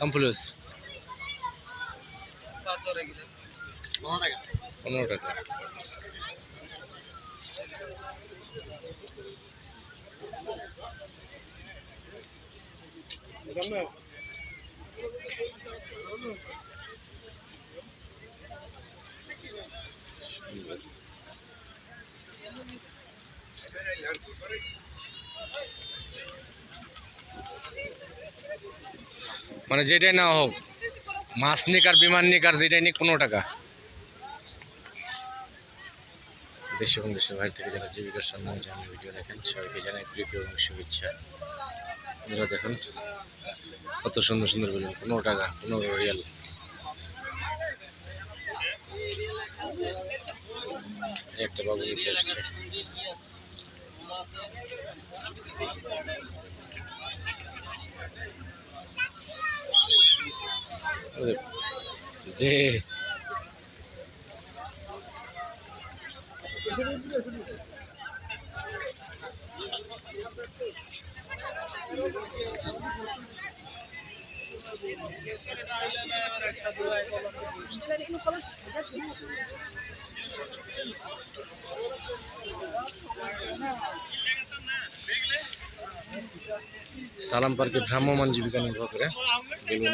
কমপ্লিস পনেরো টাকা মানে যেটাই না হোক, মাছ নিক আর বিমান নিক আর যেটাই নিক পনেরো টাকা। দেশ এবং দেশের বাইরে থেকে যারা জীবিকার সন্ধানে জানি ভিডিও দেখেন, সবাইকে জানাই প্রীতি এবং শুভেচ্ছা। আপনারা দেখুন কত সুন্দর সুন্দর বেলুন পনেরো টাকা, কোনো রিয়াল একটা বাবু আসছে। যে সালাম পার্কে ভ্রাম্যমান জীবিকা নির্ভর করে বেগুন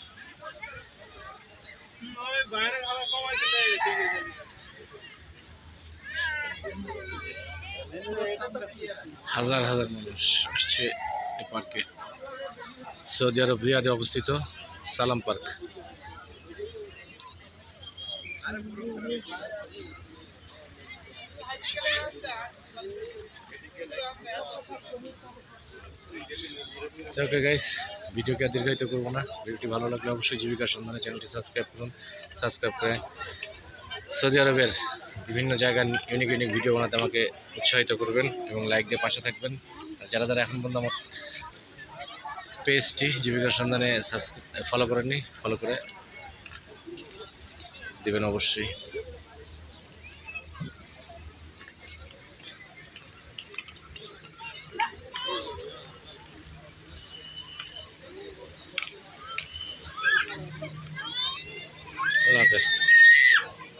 হাজার হাজার মানুষ আসছে এই পার্কে। সৌদি আরব রিয়াদে অবস্থিত সালাম পার্ক। ওকে গাইস ভিডিওকে দীর্ঘায়িত করব না। ভিডিওটি ভালো লাগলে অবশ্যই জীবিকার সন্ধানে চ্যানেলটি সাবস্ক্রাইব করুন। সাবস্ক্রাইব করে সৌদি আরবের বিভিন্ন জায়গার ইউনিক ইউনিক ভিডিও বানাতে আমাকে উৎসাহিত করবেন এবং লাইক দিয়ে পাশে থাকবেন। যারা যারা এখন পর্যন্ত আমার পেজটি জীবিকার সন্ধানে ফলো করেননি ফলো করে দেবেন অবশ্যই। বেশ